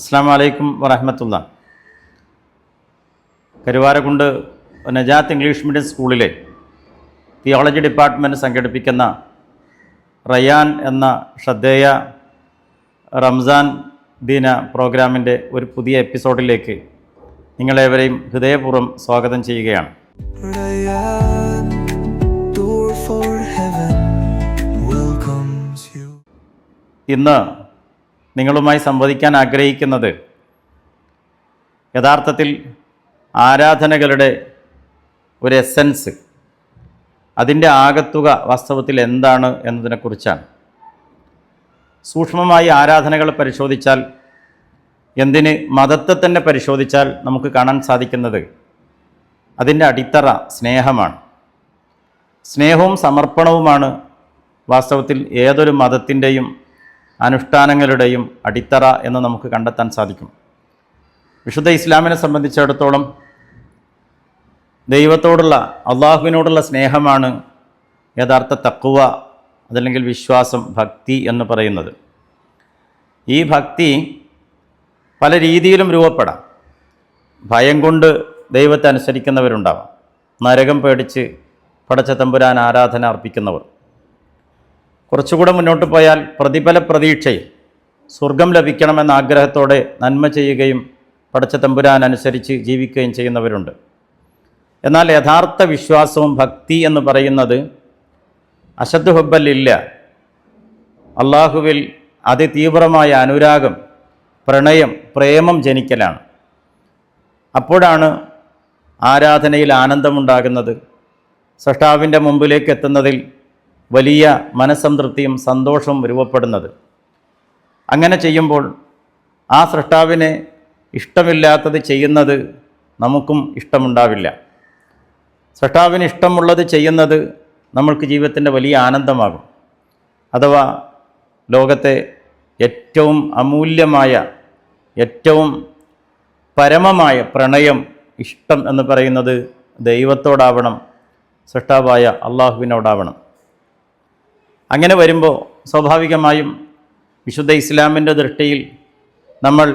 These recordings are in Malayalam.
അസ്സാം വലൈക്കും വറഹമത്തുള്ള കരുവാരകുണ്ട് നജാത്ത് ഇംഗ്ലീഷ് മീഡിയം സ്കൂളിലെ തിയോളജി ഡിപ്പാർട്ട്മെന്റ് സംഘടിപ്പിക്കുന്ന റയാൻ എന്ന ശ്രദ്ധേയ റംസാൻ ദിന പ്രോഗ്രാമിന്റെ ഒരു പുതിയ എപ്പിസോഡിലേക്ക് നിങ്ങളേവരെയും ഹൃദയപൂർവം സ്വാഗതം ചെയ്യുകയാണ്. ഇന്ന് നിങ്ങളുമായി സംവദിക്കാൻ ആഗ്രഹിക്കുന്നത് യഥാർത്ഥത്തിൽ ആരാധനകളുടെ ഒരു എസെൻസ് അതിന്റെ ആകത്തുക വാസ്തവത്തിൽ എന്താണ് എന്നതിനെക്കുറിച്ചാണ്. സൂക്ഷ്മമായി ആരാധനകൾ പരിശോധിച്ചാൽ എന്തിന് മതത്തെ തന്നെ പരിശോധിച്ചാൽ നമുക്ക് കാണാൻ സാധിക്കുന്നത് അതിന്റെ അടിത്തറ സ്നേഹമാണ്. സ്നേഹവും സമർപ്പണവുമാണ് വാസ്തവത്തിൽ ഏതൊരു മതത്തിന്റെയും അനുഷ്ഠാനങ്ങളുടെയും അടിത്തറ എന്ന് നമുക്ക് കണ്ടെത്താൻ സാധിക്കും. വിശുദ്ധ ഇസ്ലാമിനെ സംബന്ധിച്ചിടത്തോളം ദൈവത്തോടുള്ള അള്ളാഹുവിനോടുള്ള സ്നേഹമാണ് യഥാർത്ഥ തക്കുവ അതല്ലെങ്കിൽ വിശ്വാസം ഭക്തി എന്ന് പറയുന്നത്. ഈ ഭക്തി പല രീതിയിലും രൂപപ്പെടാം. ഭയം കൊണ്ട് ദൈവത്തെ അനുസരിക്കുന്നവരുണ്ടാവാം. നരകം പേടിച്ച് പടച്ച തമ്പുരാൻ ആരാധന അർപ്പിക്കുന്നവർ. കുറച്ചുകൂടെ മുന്നോട്ട് പോയാൽ പ്രതിഫല പ്രതീക്ഷയിൽ സ്വർഗം ലഭിക്കണമെന്ന ആഗ്രഹത്തോടെ നന്മ ചെയ്യുകയും പടച്ച തമ്പുരാൻ അനുസരിച്ച് ജീവിക്കുകയും ചെയ്യുന്നവരുണ്ട്. എന്നാൽ യഥാർത്ഥ വിശ്വാസവും ഭക്തി എന്ന് പറയുന്നത് അശദ് ഹുബല്ലില്ല അള്ളാഹുവിൽ അതിതീവ്രമായ അനുരാഗം പ്രണയം പ്രേമം ജനിക്കലാണ്. അപ്പോഴാണ് ആരാധനയിൽ ആനന്ദമുണ്ടാകുന്നത്. സഷ്ടാവിന്റെ മുമ്പിലേക്ക് എത്തുന്നതിൽ വലിയ മനസ്സംതൃപ്തിയും സന്തോഷവും രൂപപ്പെടുന്നത്. അങ്ങനെ ചെയ്യുമ്പോൾ ആ സൃഷ്ടാവിനെ ഇഷ്ടമില്ലാത്തത് ചെയ്യുന്നത് നമുക്കും ഇഷ്ടമുണ്ടാവില്ല. സൃഷ്ടാവിന് ഇഷ്ടമുള്ളത് ചെയ്യുന്നത് നമ്മൾക്ക് ജീവിതത്തിന്റെ വലിയ ആനന്ദമാകും. അഥവാ ലോകത്തെ ഏറ്റവും അമൂല്യമായ ഏറ്റവും പരമമായ പ്രണയം ഇഷ്ടം എന്ന് പറയുന്നത് ദൈവത്തോടാവണം സൃഷ്ടാവായ അള്ളാഹുവിനോടാവണം. അങ്ങനെ വരുമ്പോൾ സ്വാഭാവികമായും വിശുദ്ധ ഇസ്ലാമിന്റെ ദൃഷ്ടിയിൽ നമ്മൾ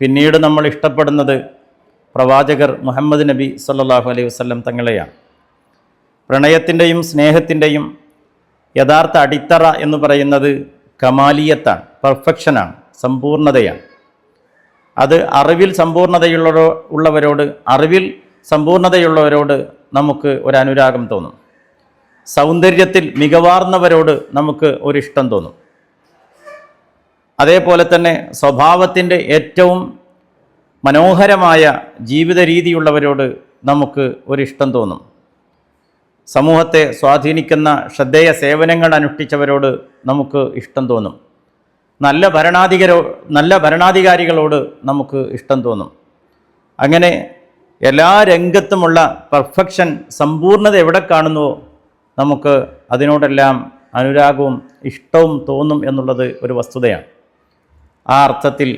പിന്നീട് നമ്മൾ ഇഷ്ടപ്പെടുന്നത് പ്രവാചകർ മുഹമ്മദ് നബി സല്ലാഹു അലൈഹി വസ്ലം തങ്ങളെയാണ്. പ്രണയത്തിന്റെയും സ്നേഹത്തിന്റെയും യഥാർത്ഥ അടിത്തറ എന്ന് പറയുന്നത് കമാലിയത്താണ് പെർഫെക്ഷനാണ് സമ്പൂർണതയാണ്. അത് അറിവിൽ സമ്പൂർണതയുള്ള ഉള്ളവരോട് അറിവിൽ സമ്പൂർണതയുള്ളവരോട് നമുക്ക് ഒരു അനുരാഗം തോന്നും. സൗന്ദര്യത്തിൽ മികവാർന്നവരോട് നമുക്ക് ഒരിഷ്ടം തോന്നും. അതേപോലെ തന്നെ സ്വഭാവത്തിന്റെ ഏറ്റവും മനോഹരമായ ജീവിത രീതിയുള്ളവരോട് നമുക്ക് ഒരിഷ്ടം തോന്നും. സമൂഹത്തെ സ്വാധീനിക്കുന്ന ശ്രദ്ധേയ സേവനങ്ങൾ അനുഷ്ഠിച്ചവരോട് നമുക്ക് ഇഷ്ടം തോന്നും. നല്ല ഭരണാധികരോ നല്ല ഭരണാധികാരികളോട് നമുക്ക് ഇഷ്ടം തോന്നും. അങ്ങനെ എല്ലാ രംഗത്തുമുള്ള പെർഫെക്ഷൻ സമ്പൂർണത എവിടെ കാണുന്നുവോ നമുക്ക് അതിനോടെല്ലാം അനുരാഗവും ഇഷ്ടവും തോന്നും എന്നുള്ളത് ഒരു വസ്തുതയാണ്. ആ അർത്ഥത്തിൽ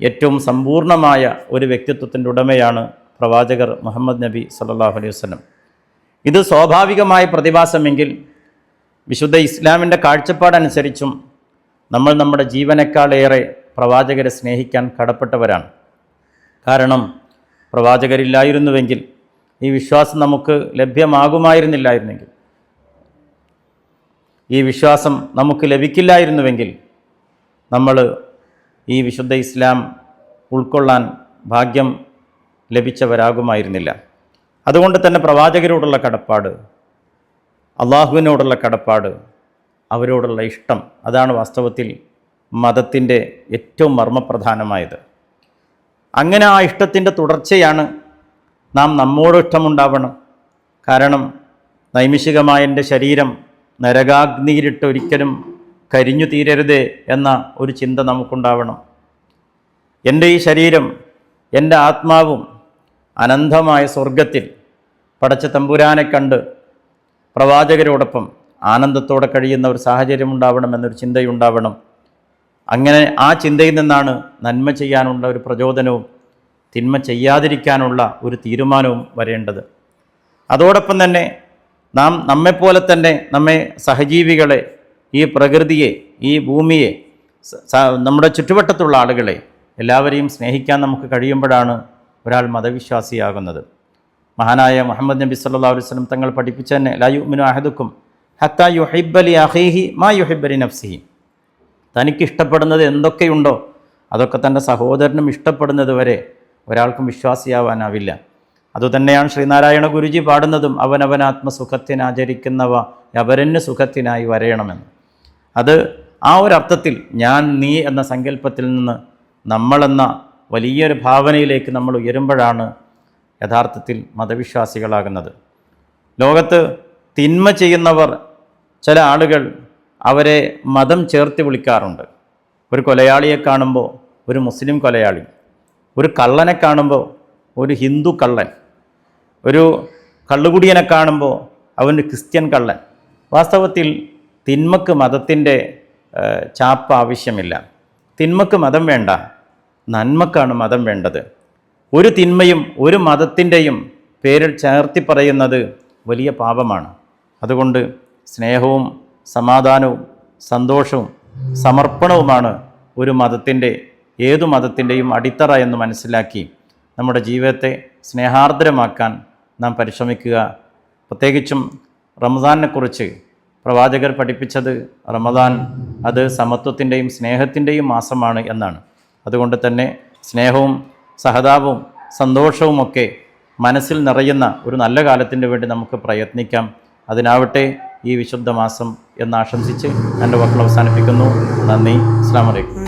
ഏറ്റവും സമ്പൂർണമായ ഒരു വ്യക്തിത്വത്തിന്റെ ഉടമയാണ് പ്രവാചകർ മുഹമ്മദ് നബി സല്ലാഹു അലൈഹി വസ്ലം ഇത് സ്വാഭാവികമായ പ്രതിഭാസമെങ്കിൽ വിശുദ്ധ ഇസ്ലാമിന്റെ കാഴ്ചപ്പാടനുസരിച്ചും നമ്മൾ നമ്മുടെ ജീവനേക്കാളേറെ പ്രവാചകരെ സ്നേഹിക്കാൻ കടപ്പെട്ടവരാണ്. കാരണം പ്രവാചകരില്ലായിരുന്നുവെങ്കിൽ ഈ വിശ്വാസം നമുക്ക് ലഭ്യമാകുമായിരുന്നില്ലായിരുന്നെങ്കിൽ ഈ വിശ്വാസം നമുക്ക് ലഭിക്കില്ലായിരുന്നുവെങ്കിൽ നമ്മൾ ഈ വിശുദ്ധ ഇസ്ലാം ഉൾക്കൊള്ളാൻ ഭാഗ്യം ലഭിച്ചവരാകുമായിരുന്നില്ല. അതുകൊണ്ട് തന്നെ പ്രവാചകരോടുള്ള കടപ്പാട് അള്ളാഹുവിനോടുള്ള കടപ്പാട് അവരോടുള്ള ഇഷ്ടം അതാണ് വാസ്തവത്തിൽ മതത്തിന്റെ ഏറ്റവും മർമ്മപ്രധാനമായത്. അങ്ങനെ ആ ഇഷ്ടത്തിന്റെ തുടർച്ചയാണ് നാം നമ്മോട് ഇഷ്ടമുണ്ടാവണം. കാരണം നൈമിഷികമായ എന്റെ ശരീരം നരകാഗ്നിയിലിട്ട് ഒരിക്കലും കരിഞ്ഞു തീരരുതേ എന്ന ഒരു ചിന്ത നമുക്കുണ്ടാവണം. എന്റെ ഈ ശരീരം എന്റെ ആത്മാവും അനന്തമായ സ്വർഗത്തിൽ പടച്ച തമ്പുരാനെ കണ്ട് പ്രവാചകരോടൊപ്പം ആനന്ദത്തോടെ കഴിയുന്ന ഒരു സാഹചര്യം ഉണ്ടാവണം എന്നൊരു ചിന്തയുണ്ടാവണം. അങ്ങനെ ആ ചിന്തയിൽ നിന്നാണ് നന്മ ചെയ്യാനുള്ള ഒരു പ്രചോദനവും തിന്മ ചെയ്യാതിരിക്കാനുള്ള ഒരു തീരുമാനവും വരേണ്ടത്. അതോടൊപ്പം തന്നെ നാം നമ്മെപ്പോലെ തന്നെ നമ്മെ സഹജീവികളെ ഈ പ്രകൃതിയെ ഈ ഭൂമിയെ നമ്മുടെ ചുറ്റുവട്ടത്തുള്ള ആളുകളെ എല്ലാവരെയും സ്നേഹിക്കാൻ നമുക്ക് കഴിയുമ്പോഴാണ് ഒരാൾ മതവിശ്വാസിയാകുന്നത്. മഹാനായ മുഹമ്മദ് നബി സല്ലാ വസല്ലം തങ്ങൾ പഠിപ്പിച്ച തന്നെ ലാ യുമിനു അഹദുക്കും ഹത്ത യുഹിബലി അഹീഹി മാ യുഹിബലി നഫ്സിഹി. തനിക്ക് ഇഷ്ടപ്പെടുന്നത് എന്തൊക്കെയുണ്ടോ അതൊക്കെ തന്റെ സഹോദരനും ഇഷ്ടപ്പെടുന്നത് വരെ ഒരാൾക്കും വിശ്വാസിയാവാനാവില്ല. അതുതന്നെയാണ് ശ്രീനാരായണ ഗുരുജി പാടുന്നതും അവനവനാത്മസുഖത്തിനാചരിക്കുന്നവ അവരന് സുഖത്തിനായി വരയണമെന്ന്. അത് ആ ഒരു അർത്ഥത്തിൽ ഞാൻ നീ എന്ന സങ്കല്പത്തിൽ നിന്ന് നമ്മളെന്ന വലിയൊരു ഭാവനയിലേക്ക് നമ്മൾ ഉയരുമ്പോഴാണ് യഥാർത്ഥത്തിൽ മതവിശ്വാസികളാകുന്നത്. ലോകത്ത് തിന്മ ചെയ്യുന്നവർ ചില ആളുകൾ അവരെ മതം ചേർത്ത് വിളിക്കാറുണ്ട്. ഒരു കൊലയാളിയെ കാണുമ്പോൾ ഒരു മുസ്ലിം കൊലയാളി ഒരു കള്ളനെ കാണുമ്പോൾ ഒരു ഹിന്ദു കള്ളൻ ഒരു കള്ളുകുടിയനെ കാണുമ്പോൾ അവന് ക്രിസ്ത്യൻ കള്ളൻ. വാസ്തവത്തിൽ തിന്മക്ക് മതത്തിന്റെ ചാപ്പ് ആവശ്യമില്ല. തിന്മക്ക് മതം വേണ്ട. നന്മക്കാണ് മതം വേണ്ടത്. ഒരു തിന്മയും ഒരു മതത്തിന്റെയും പേരിൽ ചേർത്തി പറയുന്നത് വലിയ പാപമാണ്. അതുകൊണ്ട് സ്നേഹവും സമാധാനവും സന്തോഷവും സമർപ്പണവുമാണ് ഒരു മതത്തിന്റെ ഏതു മതത്തിന്റെയും അടിത്തറ എന്ന് മനസ്സിലാക്കി നമ്മുടെ ജീവിതത്തെ സ്നേഹാർദ്രമാക്കാൻ നാം പരിശ്രമിക്കുക. പ്രത്യേകിച്ചും റമദാനെക്കുറിച്ച് പ്രവാചകർ പഠിപ്പിച്ചത് റമദാൻ അത് സമത്വത്തിന്റെയും സ്നേഹത്തിന്റെയും മാസമാണ് എന്നാണ്. അതുകൊണ്ട് തന്നെ സ്നേഹവും സഹതാപവും സന്തോഷവുമൊക്കെ മനസ്സിൽ നിറയുന്ന ഒരു നല്ല കാലത്തിന് വേണ്ടി നമുക്ക് പ്രയത്നിക്കാം. അതിനാവട്ടെ ഈ വിശുദ്ധ മാസം എന്ന് ആശംസിച്ച് എന്റെ വാക്കുകൾ അവസാനിപ്പിക്കുന്നു. നന്ദി. അസ്സാം വലൈക്കും